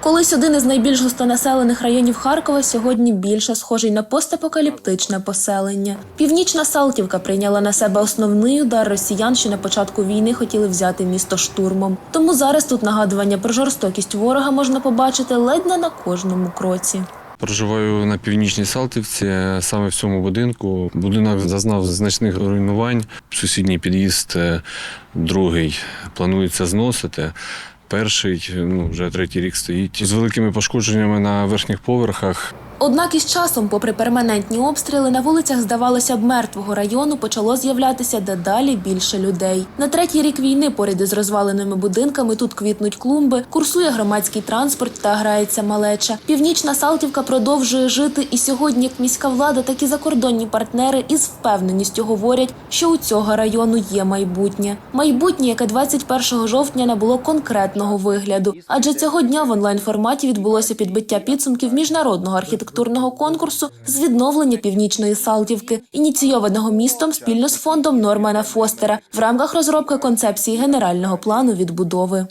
Колись один із найбільш густонаселених районів Харкова сьогодні більше схожий на постапокаліптичне поселення. Північна Салтівка прийняла на себе основний удар росіян, що на початку війни хотіли взяти місто штурмом. Тому зараз тут нагадування про жорстокість ворога можна побачити ледь не на кожному кроці. Проживаю на північній Салтівці, саме в цьому будинку. Будинок зазнав значних руйнувань. Сусідній під'їзд, е, другий планується зносити. Перший ну, вже третій рік стоїть з великими пошкодженнями на верхніх поверхах. Однак із часом, попри перманентні обстріли, на вулицях, здавалося б, мертвого району почало з'являтися дедалі більше людей. На третій рік війни, поряд із розваленими будинками, тут квітнуть клумби, курсує громадський транспорт та грається малеча. Північна Салтівка продовжує жити, і сьогодні як міська влада, так і закордонні партнери із впевненістю говорять, що у цього району є майбутнє. Майбутнє, яке 21 жовтня набуло конкретного вигляду. Адже цього дня в онлайн форматі відбулося підбиття підсумків міжнародного архітектурного конкурсу з відновлення північної Салтівки, ініційованого містом спільно з фондом Нормана Фостера в рамках розробки концепції генерального плану відбудови.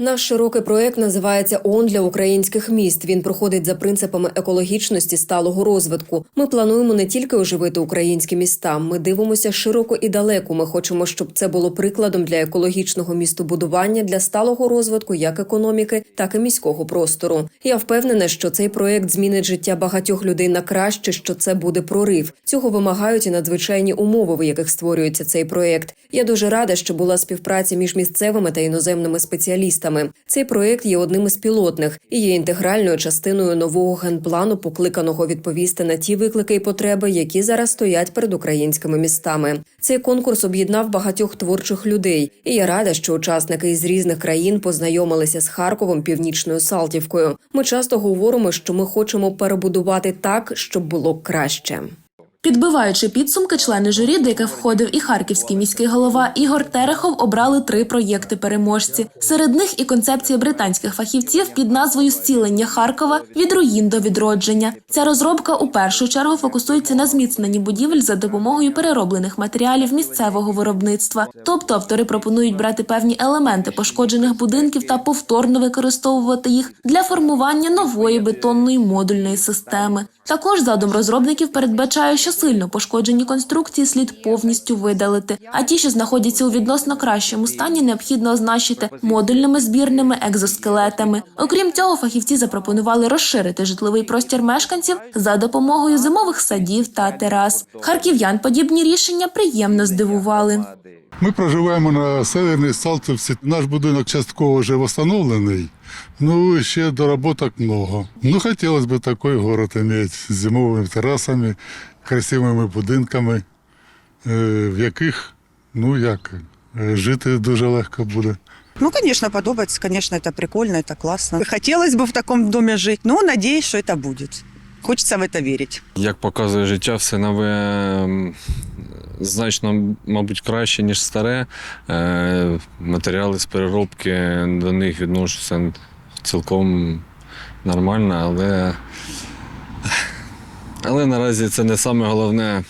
Наш широкий проект називається ООН для українських міст. Він проходить за принципами екологічності сталого розвитку. Ми плануємо не тільки оживити українські міста. Ми дивимося широко і далеко. Ми хочемо, щоб це було прикладом для екологічного містобудування, для сталого розвитку як економіки, так і міського простору. Я впевнена, що цей проект змінить життя багатьох людей на краще, що це буде прорив. Цього вимагають і надзвичайні умови, в яких створюється цей проект. Я дуже рада, що була співпраця між місцевими та іноземними спеціалістами. Цей проект є одним із пілотних і є інтегральною частиною нового генплану, покликаного відповісти на ті виклики і потреби, які зараз стоять перед українськими містами. Цей конкурс об'єднав багатьох творчих людей, і я рада, що учасники із різних країн познайомилися з Харковом, північною Салтівкою. Ми часто говоримо, що ми хочемо перебудувати так, щоб було краще. Підбиваючи підсумки, члени журі, до яких входив і харківський міський голова Ігор Терехов, обрали три проєкти переможці. Серед них і концепція британських фахівців під назвою Зцілення Харкова від руїн до відродження. Ця розробка у першу чергу фокусується на зміцненні будівель за допомогою перероблених матеріалів місцевого виробництва. Тобто автори пропонують брати певні елементи пошкоджених будинків та повторно використовувати їх для формування нової бетонної модульної системи. Також задум розробників передбачає, що сильно пошкоджені конструкції слід повністю видалити, а ті, що знаходяться у відносно кращому стані, необхідно означити модульними збірними екзоскелетами. Окрім цього, фахівці запропонували розширити житловий простір мешканців за допомогою зимових садів та терас. Харків'ян подібні рішення приємно здивували. Ми проживаємо на северній Салтівці. Наш будинок частково вже встановлений. Ну, і ще доработок много. Ну, хотілося б такий город мати з зимовими терасами, красивими будинками, е, в яких, ну як, е, жити дуже легко буде. Ну, конечно, подобается, конечно, это прикольно, это классно. Хотелось бы в таком доме жить, но надеюсь, что это будет. Хочется в это верить. Як показує життя, все нове м, значно, мабуть, краще, ніж старе. Е, Матеріали з переробки до них відношуся цілком нормально, але, але наразі це не саме головне,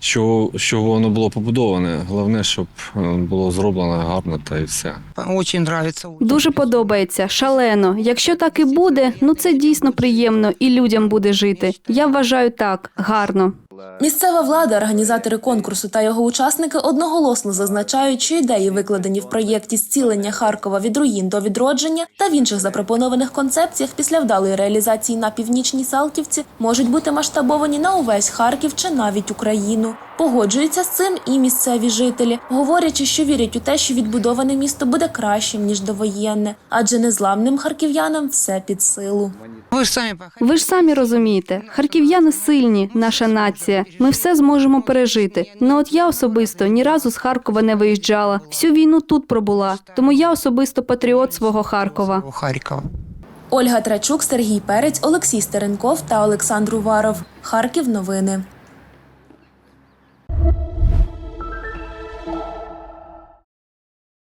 що, що воно було побудоване. Головне, щоб е, було зроблено гарно та і все. Очень нравится. Дуже подобається, шалено. Якщо так і буде, ну це дійсно приємно і людям буде жити. Я вважаю так, гарно. Місцева влада, організатори конкурсу та його учасники одноголосно зазначають, що ідеї, викладені в проєкті зцілення Харкова від руїн до відродження та в інших запропонованих концепціях після вдалої реалізації на північній Салтівці, можуть бути масштабовані на увесь Харків чи навіть Україну. Погоджуються з цим і місцеві жителі, говорячи, що вірять у те, що відбудоване місто буде кращим ніж довоєнне, адже незламним харків'янам все під силу. Вы ж самі. Ви ж самі розумієте, харків'яни сильні, наша нація. Ми все зможемо пережити. Ну от я особисто ні разу з Харкова не виїжджала. Всю війну тут пробула. Тому я особисто патріот свого Харкова. Харкова. Ольга Трачук, Сергій Перець, Олексій Стеренков та Олександр Уваров. Харків. Новини.